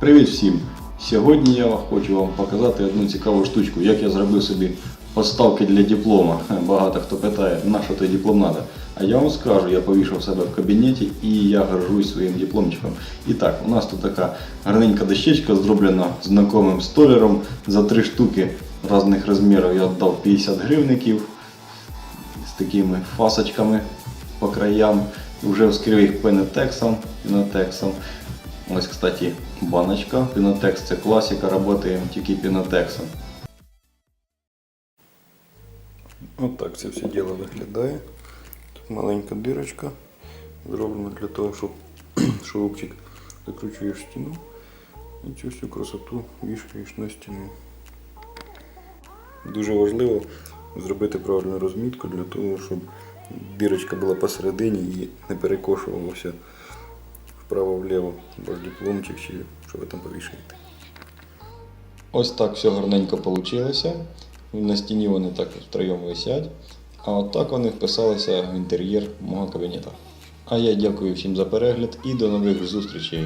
Привіт всім! Сьогодні я хочу вам показати одну цікаву штучку, як я зробив собі поставки для диплома. Багато хто питає, на що той диплом треба. А я вам скажу, я повішав себе в кабінеті і я горжусь своїм дипломчиком. І так, у нас тут така гарненька дощечка зроблена знакомим столяром. За три штуки різних розмірів я віддав 50 гривників з такими фасочками по краям. Вже вскрив їх пенетексом, пінотексом. Ось, кстати, баночка. Пінотекс це класика, працюємо тільки пінотексом. Ось так це все діло виглядає. Тут маленька дирочка, зроблена для того, щоб шурупчик закручуєш стіну і цю всю красоту вішаєш на стіну. Дуже важливо зробити правильну розмітку для того, щоб дирочка була посередині і не перекошувалося вправо-вліво ваш дипломчик чи що ви там повішаєте. Ось так все гарненько вийшло. На стіні вони так втроєм висять. А от так вони вписалися в інтер'єр мого кабінету. А я дякую всім за перегляд і до нових зустрічей.